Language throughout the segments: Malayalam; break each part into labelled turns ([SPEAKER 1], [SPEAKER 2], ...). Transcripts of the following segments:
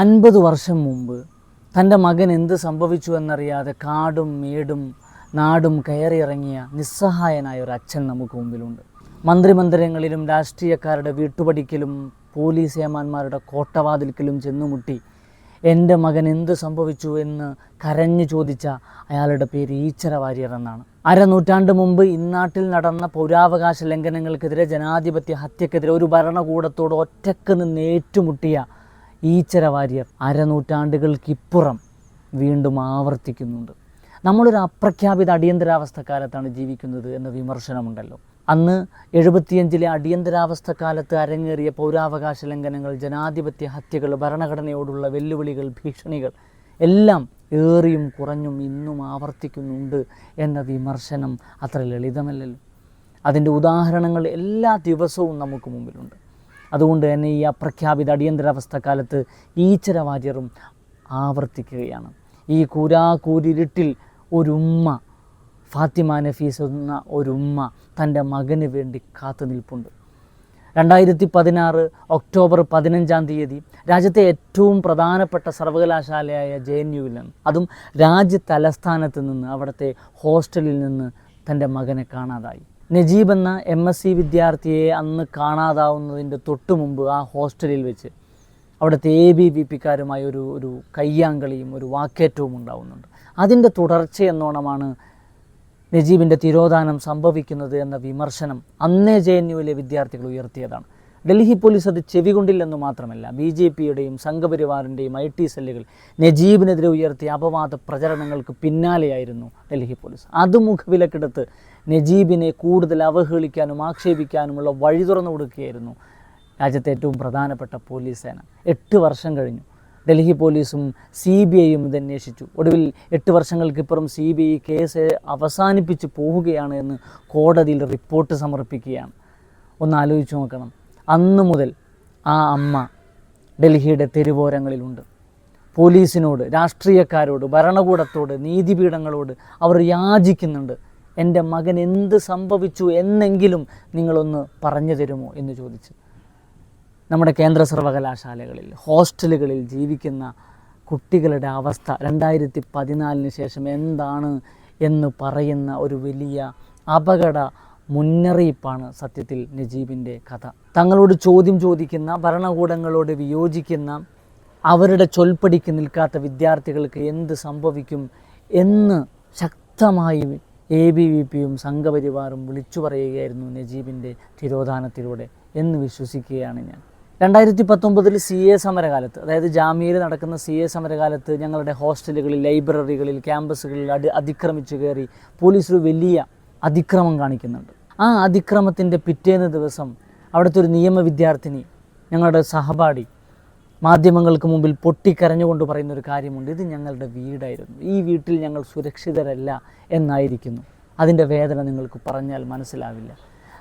[SPEAKER 1] അൻപത് വർഷം മുമ്പ് തന്റെ മകൻ എന്ത് സംഭവിച്ചു എന്നറിയാതെ കാടും മേടും നാടും കയറിയിറങ്ങിയ നിസ്സഹായനായ ഒരു അച്ഛൻ നമുക്ക് മുമ്പിലുണ്ട്. മന്ത്രിമന്ദിരങ്ങളിലും രാഷ്ട്രീയക്കാരുടെ വീട്ടുപടിക്കലും പോലീസ് ഏമാന്മാരുടെ കോട്ടവാതിൽക്കലും ചെന്നുമുട്ടി എന്റെ മകൻ എന്ത് സംഭവിച്ചു എന്ന് കരഞ്ഞു ചോദിച്ച അയാളുടെ പേര് ഈച്ചര വാര്യർ എന്നാണ്. അരനൂറ്റാണ്ട് മുമ്പ് ഇന്നാട്ടിൽ നടന്ന പൗരാവകാശ ലംഘനങ്ങൾക്കെതിരെ ജനാധിപത്യ ഹത്യക്കെതിരെ ഒരു ഭരണകൂടത്തോട് ഒറ്റയ്ക്ക് നിന്ന് ഏറ്റുമുട്ടിയ ഈച്ചര വാര്യർ അരനൂറ്റാണ്ടുകൾക്കിപ്പുറം വീണ്ടും ആവർത്തിക്കുന്നുണ്ട്. നമ്മളൊരു അപ്രഖ്യാപിത അടിയന്തരാവസ്ഥ കാലത്താണ് ജീവിക്കുന്നത് എന്ന വിമർശനമുണ്ടല്ലോ. അന്ന് എഴുപത്തിയഞ്ചിലെ അടിയന്തരാവസ്ഥ കാലത്ത് അരങ്ങേറിയ പൗരാവകാശ ലംഘനങ്ങൾ ജനാധിപത്യ ഹത്യകൾ ഭരണഘടനയോടുള്ള വെല്ലുവിളികൾ ഭീഷണികൾ എല്ലാം ഏറിയും കുറഞ്ഞും ഇന്നും ആവർത്തിക്കുന്നുണ്ട് എന്ന വിമർശനം അത്ര ലളിതമല്ലല്ലോ. അതിന്റെ ഉദാഹരണങ്ങൾ എല്ലാ ദിവസവും നമുക്ക് മുമ്പിലുണ്ട്. അതുകൊണ്ട് തന്നെ ഈ അപ്രഖ്യാപിത അടിയന്തരാവസ്ഥ കാലത്ത് ഈച്ചരവാര്യറും ആവർത്തിക്കുകയാണ്. ഈ കൂരാകൂരിരുട്ടിൽ ഒരുമ്മ ഫാത്തിമ നഫീസ് എന്ന ഒരുമ്മ തന്റെ മകന് വേണ്ടി കാത്തു നിൽപ്പുണ്ട്. രണ്ടായിരത്തി പതിനാറ് ഒക്ടോബർ പതിനഞ്ചാം തീയതി രാജ്യത്തെ ഏറ്റവും പ്രധാനപ്പെട്ട സർവകലാശാലയായ ജെ എൻ യുവിൽ നിന്ന് അതും രാജ്യ തലസ്ഥാനത്ത് നിന്ന് അവിടുത്തെ ഹോസ്റ്റലിൽ നിന്ന് തന്റെ മകനെ കാണാതായി. നജീബ് എന്ന എം എസ് സി വിദ്യാർത്ഥിയെ അന്ന് കാണാതാവുന്നതിന്റെ തൊട്ടു മുമ്പ് ആ ഹോസ്റ്റലിൽ വെച്ച് അവിടുത്തെ എ ബി വി പിക്കാരുമായി ഒരു ഒരു കയ്യാങ്കളിയും ഒരു വാക്കേറ്റവും ഉണ്ടാവുന്നുണ്ട്. അതിന്റെ തുടർച്ചയെന്നോണമാണ് നജീബിന്റെ തിരോധാനം സംഭവിക്കുന്നത് എന്ന വിമർശനം അന്നേ ജെ എൻ യുവിലെ വിദ്യാർത്ഥികൾ ഉയർത്തിയതാണ്. ഡൽഹി പോലീസ് അത് ചെവികൊണ്ടില്ലെന്ന് മാത്രമല്ല ബി ജെ പിയുടെയും സംഘപരിവാറിന്റെയും ഐ ടി സെല്ലുകൾ നജീബിനെതിരെ ഉയർത്തിയ അപവാദ പ്രചരണങ്ങൾക്ക് പിന്നാലെയായിരുന്നു ഡൽഹി പോലീസ്. അത് മുഖവിലക്കെടുത്ത് നജീബിനെ കൂടുതൽ അവഹേളിക്കാനും ആക്ഷേപിക്കാനുമുള്ള വഴി തുറന്നു കൊടുക്കുകയായിരുന്നു രാജ്യത്തെ ഏറ്റവും പ്രധാനപ്പെട്ട പോലീസ് സേന. എട്ട് വർഷം കഴിഞ്ഞു. ഡൽഹി പോലീസും സി ബി ഐയും ഇത് അന്വേഷിച്ചു. ഒടുവിൽ എട്ട് വർഷങ്ങൾക്കിപ്പുറം സി ബി ഐ കേസ് അവസാനിപ്പിച്ച് പോവുകയാണ് എന്ന് കോടതിയിൽ റിപ്പോർട്ട് സമർപ്പിക്കുകയാണ്. ഒന്ന് ആലോചിച്ച് നോക്കണം. അന്ന് മുതൽ ആ അമ്മ ഡൽഹിയുടെ തെരുവോരങ്ങളിലുണ്ട്. പോലീസിനോട് രാഷ്ട്രീയക്കാരോട് ഭരണകൂടത്തോട് നീതിപീഠങ്ങളോട് അവർ യാചിക്കുന്നുണ്ട്. എന്റെ മകൻ എന്ത് സംഭവിച്ചു എന്നെങ്കിലും നിങ്ങളൊന്ന് പറഞ്ഞു തരുമോ? എന്ന് ചോദിച്ച്. നമ്മുടെ കേന്ദ്ര സർവകലാശാലകളിൽ ഹോസ്റ്റലുകളിൽ ജീവിക്കുന്ന കുട്ടികളുടെ അവസ്ഥ രണ്ടായിരത്തി പതിനാലിന് ശേഷം എന്താണ് എന്ന് പറയുന്ന ഒരു വലിയ അപകട മുന്നറിയിപ്പാണ് സത്യത്തിൽ നജീബിന്റെ കഥ. തങ്ങളോട് ചോദ്യം ചോദിക്കുന്ന ഭരണകൂടങ്ങളോട് വിയോജിക്കുന്ന അവരുടെ ചൊൽപ്പടിക്ക് നിൽക്കാത്ത വിദ്യാർത്ഥികൾക്ക് എന്ത് സംഭവിക്കും എന്ന് ശക്തമായി എ ബി വി പിയും സംഘപരിവാറും വിളിച്ചു പറയുകയായിരുന്നു നജീബിന്റെ തിരോധാനത്തിലൂടെ എന്ന് വിശ്വസിക്കുകയാണ് ഞാൻ. രണ്ടായിരത്തി പത്തൊമ്പതിൽ സി എ സമരകാലത്ത് അതായത് ജാമ്യയിൽ നടക്കുന്ന സി എ സമരകാലത്ത് ഞങ്ങളുടെ ഹോസ്റ്റലുകളിൽ ലൈബ്രറികളിൽ ക്യാമ്പസുകളിൽ അടി അതിക്രമിച്ചു കയറി പോലീസ് വലിയ അതിക്രമം കാണിക്കുന്നുണ്ട്. ആ അതിക്രമത്തിന്റെ പിറ്റേന്ന് ദിവസം അവിടുത്തെ ഒരു നിയമ വിദ്യാർത്ഥിനി ഞങ്ങളുടെ സഹപാഠി മാധ്യമങ്ങൾക്ക് മുമ്പിൽ പൊട്ടിക്കരഞ്ഞുകൊണ്ട് പറയുന്ന ഒരു കാര്യമുണ്ട്. ഇത് ഞങ്ങളുടെ വീടായിരുന്നു. ഈ വീട്ടിൽ ഞങ്ങൾ സുരക്ഷിതരല്ല എന്നായിരിക്കുന്നു. അതിന്റെ വേദന നിങ്ങൾക്ക് പറഞ്ഞാൽ മനസ്സിലാവില്ല.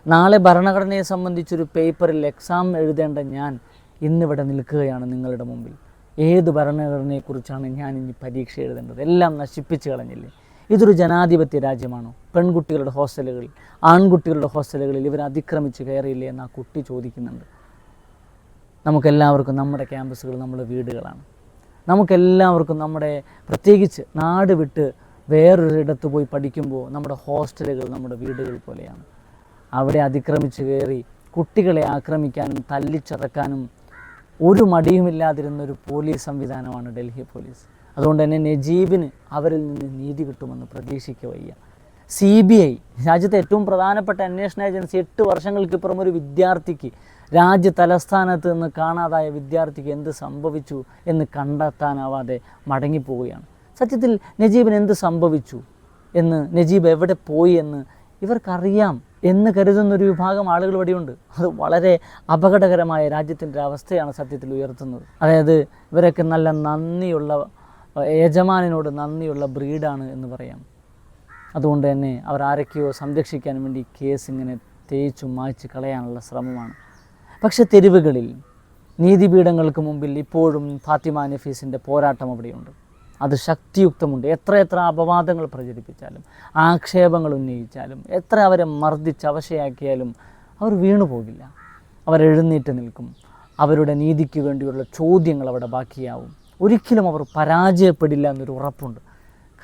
[SPEAKER 1] നാളെ ഭരണഘടനയെ സംബന്ധിച്ചൊരു പേപ്പറിൽ എക്സാം എഴുതേണ്ട ഞാൻ ഇന്നിവിടെ നിൽക്കുകയാണ് നിങ്ങളുടെ മുമ്പിൽ. ഏത് ഭരണഘടനയെക്കുറിച്ചാണ് ഞാൻ ഇനി പരീക്ഷ എഴുതേണ്ടത്? എല്ലാം നശിപ്പിച്ച് കളഞ്ഞില്ലേ? ഇതൊരു ജനാധിപത്യ രാജ്യമാണോ? പെൺകുട്ടികളുടെ ഹോസ്റ്റലുകളിൽ ആൺകുട്ടികളുടെ ഹോസ്റ്റലുകളിൽ ഇവർ അതിക്രമിച്ച് കയറിയില്ലേ എന്ന് ആ കുട്ടി ചോദിക്കുന്നുണ്ട്. നമുക്കെല്ലാവർക്കും നമ്മുടെ ക്യാമ്പസുകൾ നമ്മുടെ വീടുകളാണ്. നമുക്കെല്ലാവർക്കും നമ്മുടെ പ്രത്യേകിച്ച് നാട് വിട്ട് വേറൊരിടത്ത് പോയി പഠിക്കുമ്പോൾ നമ്മുടെ ഹോസ്റ്റലുകൾ നമ്മുടെ വീടുകൾ പോലെയാണ്. അവിടെ അതിക്രമിച്ച് കയറി കുട്ടികളെ ആക്രമിക്കാനും തല്ലിച്ചതക്കാനും ഒരു മടിയുമില്ലാതിരുന്ന ഒരു പോലീസ് സംവിധാനമാണ് ഡൽഹി പോലീസ്. അതുകൊണ്ട് തന്നെ നജീബിന് അവരിൽ നിന്ന് നീതി കിട്ടുമെന്ന് പ്രതീക്ഷിക്കുക സി ബി ഐ രാജ്യത്തെ ഏറ്റവും പ്രധാനപ്പെട്ട അന്വേഷണ ഏജൻസി എട്ട് വർഷങ്ങൾക്കിപ്പുറം ഒരു വിദ്യാർത്ഥിക്ക് രാജ്യ തലസ്ഥാനത്ത് നിന്ന് കാണാതായ വിദ്യാർത്ഥിക്ക് എന്ത് സംഭവിച്ചു എന്ന് കണ്ടെത്താനാവാതെ മടങ്ങിപ്പോവുകയാണ്. സത്യത്തിൽ നജീബിന് എന്ത് സംഭവിച്ചു എന്ന് നജീബ് എവിടെ പോയി എന്ന് ഇവർക്കറിയാം എന്ന് കരുതുന്ന ഒരു വിഭാഗം ആളുകൾ ഇവിടെയുണ്ട്. അത് വളരെ അപകടകരമായ രാജ്യത്തിന്റെ അവസ്ഥയാണ് സത്യത്തിൽ ഉയർത്തുന്നത്. അതായത് ഇവരൊക്കെ നല്ല നന്ദിയുള്ള യജമാനോട് നന്ദിയുള്ള ബ്രീഡാണ് എന്ന് പറയാം. അതുകൊണ്ട് തന്നെ അവർ ആരൊക്കെയോ സംരക്ഷിക്കാൻ വേണ്ടി കേസ് ഇങ്ങനെ തേച്ചു മായ്ച്ച് കളയാനുള്ള ശ്രമമാണ്. പക്ഷെ തെരുവുകളിൽ നീതിപീഠങ്ങൾക്ക് മുമ്പിൽ ഇപ്പോഴും ഫാത്തിമ നഫീസിന്റെ പോരാട്ടം അവിടെയുണ്ട്. അത് ശക്തിയുക്തമുണ്ട്. എത്ര എത്ര അപവാദങ്ങൾ പ്രചരിപ്പിച്ചാലും ആക്ഷേപങ്ങൾ ഉന്നയിച്ചാലും എത്ര അവരെ മർദ്ദിച്ച് അവശയാക്കിയാലും അവർ വീണു പോകില്ല അവർ എഴുന്നേറ്റ് നിൽക്കും. അവരുടെ നീതിക്ക് വേണ്ടിയുള്ള ചോദ്യങ്ങൾ അവിടെ ബാക്കിയാവും. ഒരിക്കലും അവർ പരാജയപ്പെടില്ല എന്നൊരു ഉറപ്പുണ്ട്.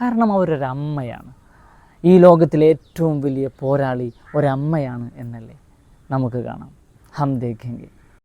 [SPEAKER 1] കാരണം അവരൊരമ്മയാണ്. ഈ ലോകത്തിലെ ഏറ്റവും വലിയ പോരാളി ഒരമ്മയാണ് എന്നല്ലേ നമുക്ക് കാണാം. ഹം ദേഖെങ്കെ.